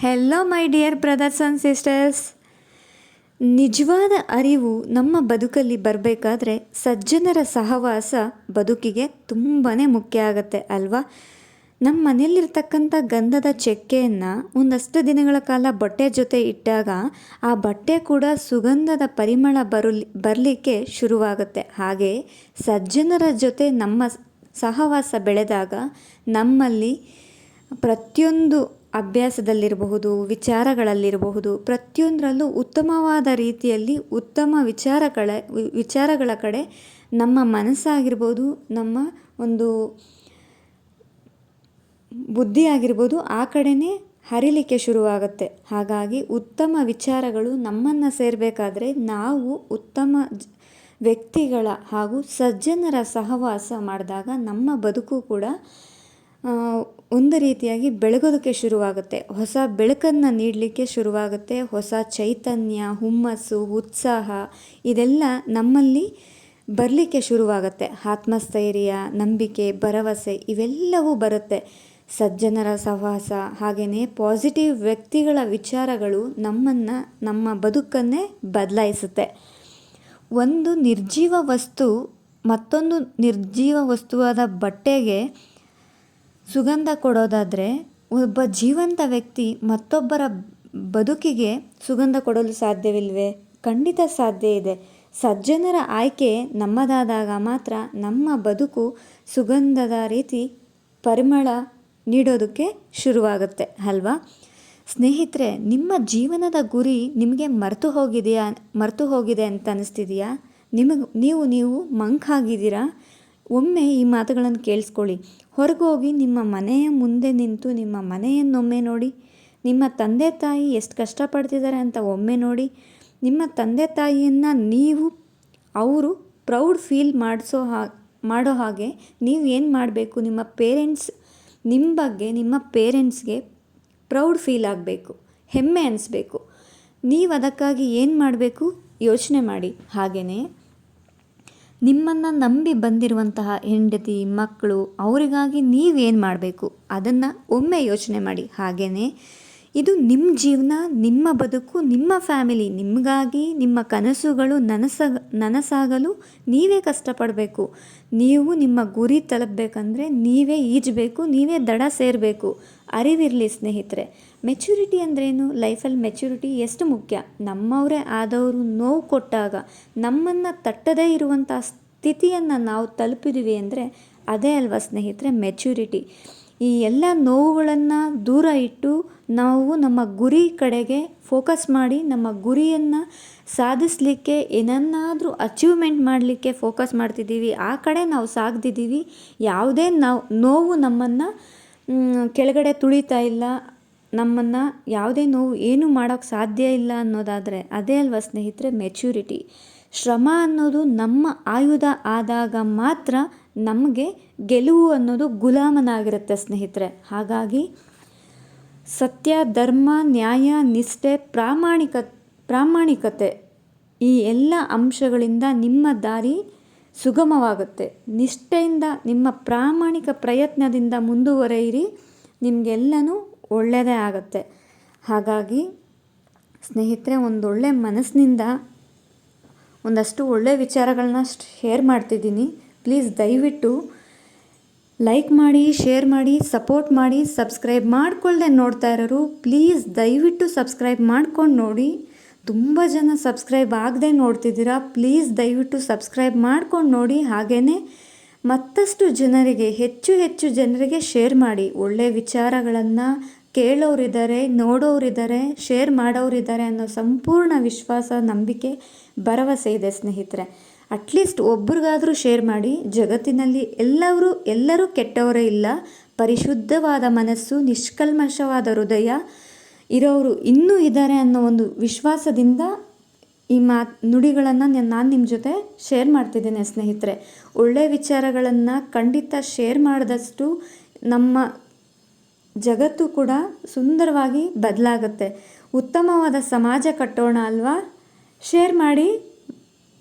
Hello my dear brothers and sisters ನಿಜವಾದ ಅರಿವು ನಮ್ಮ ಬದುಕಲ್ಲಿ ಬರಬೇಕಾದ್ರೆ ಸಜ್ಜನರ ಸಹವಾಸ ಬದುಕಿಗೆ ತುಂಬಾ ಮುಖ್ಯ ಆಗುತ್ತೆ ಅಲ್ವಾ? ನಮ್ಮ ಮನೆಯಲ್ಲಿರ್ತಕ್ಕಂಥ ಗಂಧದ ಚಕ್ಕೆಯನ್ನು ಒಂದಷ್ಟು ದಿನಗಳ ಕಾಲ ಬಟ್ಟೆ ಜೊತೆ ಇಟ್ಟಾಗ ಆ ಬಟ್ಟೆ ಕೂಡ ಸುಗಂಧದ ಪರಿಮಳ ಬರಲಿ, ಬರಲಿಕ್ಕೆ ಶುರುವಾಗುತ್ತೆ. ಹಾಗೆ ಸಜ್ಜನರ ಜೊತೆ ನಮ್ಮ ಸಹವಾಸ ಬೆಳೆದಾಗ ನಮ್ಮಲ್ಲಿ ಪ್ರತಿಯೊಂದು ಅಭ್ಯಾಸದಲ್ಲಿರಬಹುದು, ವಿಚಾರಗಳಲ್ಲಿರಬಹುದು, ಪ್ರತಿಯೊಂದರಲ್ಲೂ ಉತ್ತಮವಾದ ರೀತಿಯಲ್ಲಿ ಉತ್ತಮ ವಿಚಾರಗಳ ವಿಚಾರಗಳ ಕಡೆ ನಮ್ಮ ಮನಸ್ಸಾಗಿರ್ಬೋದು, ನಮ್ಮ ಒಂದು ಬುದ್ಧಿ ಆಗಿರ್ಬೋದು ಆ ಕಡೆನೇ ಹರಿಲಿಕ್ಕೆ ಶುರುವಾಗುತ್ತೆ. ಹಾಗಾಗಿ ಉತ್ತಮ ವಿಚಾರಗಳು ನಮ್ಮನ್ನು ಸೇರಬೇಕಾದ್ರೆ ನಾವು ಉತ್ತಮ ವ್ಯಕ್ತಿಗಳ ಹಾಗೂ ಸಜ್ಜನರ ಸಹವಾಸ ಮಾಡಿದಾಗ ನಮ್ಮ ಬದುಕು ಕೂಡ ಒಂದು ರೀತಿಯಾಗಿ ಬೆಳಗೋದಕ್ಕೆ ಶುರುವಾಗುತ್ತೆ. ಹೊಸ ಬೆಳಕನ್ನು ನೀಡಲಿಕ್ಕೆ ಶುರುವಾಗುತ್ತೆ. ಹೊಸ ಚೈತನ್ಯ, ಹುಮ್ಮಸ್ಸು, ಉತ್ಸಾಹ ಇದೆಲ್ಲ ನಮ್ಮಲ್ಲಿ ಬರಲಿಕ್ಕೆ ಶುರುವಾಗುತ್ತೆ. ಆತ್ಮಸ್ಥೈರ್ಯ, ನಂಬಿಕೆ, ಭರವಸೆ ಇವೆಲ್ಲವೂ ಬರುತ್ತೆ. ಸಜ್ಜನರ ಸಹವಾಸ ಹಾಗೆಯೇ ಪಾಸಿಟಿವ್ ವ್ಯಕ್ತಿಗಳ ವಿಚಾರಗಳು ನಮ್ಮನ್ನು, ನಮ್ಮ ಬದುಕನ್ನೇ ಬದಲಾಯಿಸುತ್ತೆ. ಒಂದು ನಿರ್ಜೀವ ವಸ್ತು ಮತ್ತೊಂದು ನಿರ್ಜೀವ ವಸ್ತುವಾದ ಬಟ್ಟೆಗೆ ಸುಗಂಧ ಕೊಡೋದಾದರೆ ಒಬ್ಬ ಜೀವಂತ ವ್ಯಕ್ತಿ ಮತ್ತೊಬ್ಬರ ಬದುಕಿಗೆ ಸುಗಂಧ ಕೊಡಲು ಸಾಧ್ಯವಿಲ್ವೇ ಖಂಡಿತ ಸಾಧ್ಯ ಇದೆ. ಸಜ್ಜನರ ಆಯ್ಕೆ ನಮ್ಮದಾದಾಗ ಮಾತ್ರ ನಮ್ಮ ಬದುಕು ಸುಗಂಧದ ರೀತಿ ಪರಿಮಳ ನೀಡೋದಕ್ಕೆ ಶುರುವಾಗುತ್ತೆ, ಅಲ್ವಾ? ಸ್ನೇಹಿತರೆ, ನಿಮ್ಮ ಜೀವನದ ಗುರಿ ನಿಮಗೆ ಮರೆತು ಹೋಗಿದೆಯಾ, ಮರೆತು ಹೋಗಿದೆ ಅಂತ ಅನಿಸ್ತಿದೆಯಾ? ನಿಮಗೆ, ನೀವು ನೀವು ಮಂಕಾಗಿದ್ದೀರಾ? ಒಮ್ಮೆ ಈ ಮಾತುಗಳನ್ನು ಕೇಳಿಸ್ಕೊಳ್ಳಿ. ಹೊರಗೆ ಹೋಗಿ ನಿಮ್ಮ ಮನೆಯ ಮುಂದೆ ನಿಂತು ನಿಮ್ಮ ಮನೆಯನ್ನೊಮ್ಮೆ ನೋಡಿ, ನಿಮ್ಮ ತಂದೆ ತಾಯಿ ಎಷ್ಟು ಕಷ್ಟಪಡ್ತಿದ್ದಾರೆ ಅಂತ ಒಮ್ಮೆ ನೋಡಿ, ನಿಮ್ಮ ತಂದೆ ತಾಯಿಯನ್ನು ನೀವು, ಅವರು ಪ್ರೌಡ್ ಫೀಲ್ ಮಾಡಿಸೋ ಹಾ, ಮಾಡೋ ಹಾಗೆ ನೀವು ಏನು ಮಾಡಬೇಕು? ನಿಮ್ಮ ಪೇರೆಂಟ್ಸ್ ನಿಮ್ಮ ಬಗ್ಗೆ, ನಿಮ್ಮ ಪೇರೆಂಟ್ಸ್ಗೆ ಪ್ರೌಡ್ ಫೀಲ್ ಆಗಬೇಕು, ಹೆಮ್ಮೆ ಅನಿಸ್ಬೇಕು. ನೀವು ಅದಕ್ಕಾಗಿ ಏನು ಮಾಡಬೇಕು? ಯೋಚನೆ ಮಾಡಿ. ಹಾಗೆಯೇ ನಿಮ್ಮನ್ನು ನಂಬಿ ಬಂದಿರುವಂತಹ ಹೆಂಡತಿ ಮಕ್ಕಳು ಅವರಿಗಾಗಿ ನೀವೇನು ಮಾಡಬೇಕು? ಅದನ್ನು ಒಮ್ಮೆ ಯೋಚನೆ ಮಾಡಿ. ಹಾಗೆಯೇ ಇದು ನಿಮ್ಮ ಜೀವನ, ನಿಮ್ಮ ಬದುಕು, ನಿಮ್ಮ ಫ್ಯಾಮಿಲಿ, ನಿಮಗಾಗಿ, ನಿಮ್ಮ ಕನಸುಗಳು ನನಸ, ನನಸಾಗಲು ನೀವೇ ಕಷ್ಟಪಡಬೇಕು. ನೀವು ನಿಮ್ಮ ಗುರಿ ತಲುಪಬೇಕಂದ್ರೆ ನೀವೇ ಈಜಬೇಕು, ನೀವೇ ದಡ ಸೇರಬೇಕು. ಅರಿವಿರಲಿ ಸ್ನೇಹಿತರೆ. ಮೆಚುರಿಟಿ ಅಂದ್ರೇನು? ಲೈಫಲ್ಲಿ ಮೆಚುರಿಟಿ ಎಷ್ಟು ಮುಖ್ಯ? ನಮ್ಮವರೇ ಆದವರು ನೋವು ಕೊಟ್ಟಾಗ, ನಮ್ಮನ್ನು ತಟ್ಟದೇ ಇರುವಂಥ ಸ್ಥಿತಿಯನ್ನು ನಾವು ತಲುಪಿದ್ದೀವಿ ಅಂದರೆ, ಅದೇ ಅಲ್ವಾ ಸ್ನೇಹಿತರೆ? ಮೆಚುರಿಟಿ ಈ ಎಲ್ಲ ನೋವುಗಳನ್ನು ದೂರ ಇಟ್ಟು ನಾವು ನಮ್ಮ ಗುರಿ ಕಡೆಗೆ ಫೋಕಸ್ ಮಾಡಿ ನಮ್ಮ ಗುರಿಯನ್ನು ಸಾಧಿಸಲಿಕ್ಕೆ ಏನನ್ನಾದರೂ ಅಚೀವ್ಮೆಂಟ್ ಮಾಡಲಿಕ್ಕೆ ಫೋಕಸ್ ಮಾಡ್ತಿದ್ದೀವಿ. ಆ ಕಡೆ ನಾವು ಸಾಗ್ದಿದ್ದೀವಿ. ಯಾವುದೇ ನಾವು ನೋವು ನಮ್ಮನ್ನು ಕೆಳಗಡೆ ತುಳಿತಾ ಇಲ್ಲ. ನಮ್ಮನ್ನು ಯಾವುದೇ ನೋವು ಏನು ಮಾಡೋಕ್ಕೆ ಸಾಧ್ಯ ಇಲ್ಲ ಅನ್ನೋದಾದರೆ ಅದೇ ಅಲ್ವಾ ಸ್ನೇಹಿತರೆ ಮೆಚ್ಯೂರಿಟಿ ಶ್ರಮ ಅನ್ನೋದು ನಮ್ಮ ಆಯುಧ ಆದಾಗ ಮಾತ್ರ ನಮಗೆ ಗೆಲುವು ಅನ್ನೋದು ಗುಲಾಮನಾಗಿರುತ್ತೆ, ಸ್ನೇಹಿತರೆ. ಹಾಗಾಗಿ ಸತ್ಯ, ಧರ್ಮ, ನ್ಯಾಯ, ನಿಷ್ಠೆ, ಪ್ರಾಮಾಣಿಕ, ಪ್ರಾಮಾಣಿಕತೆ ಈ ಎಲ್ಲ ಅಂಶಗಳಿಂದ ನಿಮ್ಮ ದಾರಿ ಸುಗಮವಾಗುತ್ತೆ. ನಿಷ್ಠೆಯಿಂದ ನಿಮ್ಮ ಪ್ರಾಮಾಣಿಕ ಪ್ರಯತ್ನದಿಂದ ಮುಂದುವರೆಯಿರಿ. ನಿಮಗೆಲ್ಲನೂ ಒಳ್ಳೆಯದೇ ಆಗುತ್ತೆ. ಹಾಗಾಗಿ ಸ್ನೇಹಿತರೆ, ಒಂದೊಳ್ಳೆ ಮನಸ್ಸಿನಿಂದ ಒಂದಷ್ಟು ಒಳ್ಳೆಯ ವಿಚಾರಗಳನ್ನ ಶೇರ್ ಮಾಡ್ತಿದ್ದೀನಿ. ಪ್ಲೀಸ್ ದಯವಿಟ್ಟು ಲೈಕ್ ಮಾಡಿ, ಶೇರ್ ಮಾಡಿ, ಸಪೋರ್ಟ್ ಮಾಡಿ, ಸಬ್ಸ್ಕ್ರೈಬ್ ಮಾಡಿಕೊಳ್ಳದೆ ನೋಡ್ತಾ ಇರೋರು, ಪ್ಲೀಸ್ ದಯವಿಟ್ಟು ಸಬ್ಸ್ಕ್ರೈಬ್ ಮಾಡ್ಕೊಂಡು ನೋಡಿ. ತುಂಬ ಜನ ಸಬ್ಸ್ಕ್ರೈಬ್ ಆಗದೆ ನೋಡ್ತಿದ್ದೀರಾ, ಪ್ಲೀಸ್ ದಯವಿಟ್ಟು ಸಬ್ಸ್ಕ್ರೈಬ್ ಮಾಡ್ಕೊಂಡು ನೋಡಿ. ಹಾಗೆಯೇ ಮತ್ತಷ್ಟು ಜನರಿಗೆ, ಹೆಚ್ಚು ಹೆಚ್ಚು ಜನರಿಗೆ ಶೇರ್ ಮಾಡಿ. ಒಳ್ಳೆಯ ವಿಚಾರಗಳನ್ನು ಕೇಳೋರಿದ್ದಾರೆ, ನೋಡೋರಿದ್ದಾರೆ, ಶೇರ್ ಮಾಡೋರಿದ್ದಾರೆ ಅನ್ನೋ ಸಂಪೂರ್ಣ ವಿಶ್ವಾಸ, ನಂಬಿಕೆ, ಭರವಸೆ ಇದೆ ಸ್ನೇಹಿತರೆ. ಅಟ್ಲೀಸ್ಟ್ ಒಬ್ರಿಗಾದರೂ ಶೇರ್ ಮಾಡಿ, ಜಗತ್ತಿನಲ್ಲಿ ಎಲ್ಲರೂ ಎಲ್ಲರೂ ಕೆಟ್ಟವರೇ ಇಲ್ಲ. ಪರಿಶುದ್ಧವಾದ ಮನಸ್ಸು, ನಿಷ್ಕಲ್ಮಶವಾದ ಹೃದಯ ಇರೋರು ಇನ್ನೂ ಇದ್ದಾರೆ ಅನ್ನೋ ಒಂದು ವಿಶ್ವಾಸದಿಂದ ಈ ಮಾತು, ನುಡಿಗಳನ್ನು ನಾನು ನಿಮ್ಮ ಜೊತೆ ಶೇರ್ ಮಾಡ್ತಿದ್ದೇನೆ ಸ್ನೇಹಿತರೆ. ಒಳ್ಳೆಯ ವಿಚಾರಗಳನ್ನು ಖಂಡಿತ ಶೇರ್ ಮಾಡಿದಷ್ಟು ನಮ್ಮ ಜಗತ್ತು ಕೂಡ ಸುಂದರವಾಗಿ ಬದಲಾಗುತ್ತೆ. ಉತ್ತಮವಾದ ಸಮಾಜ ಕಟ್ಟೋಣ ಅಲ್ವಾ? ಶೇರ್ ಮಾಡಿ.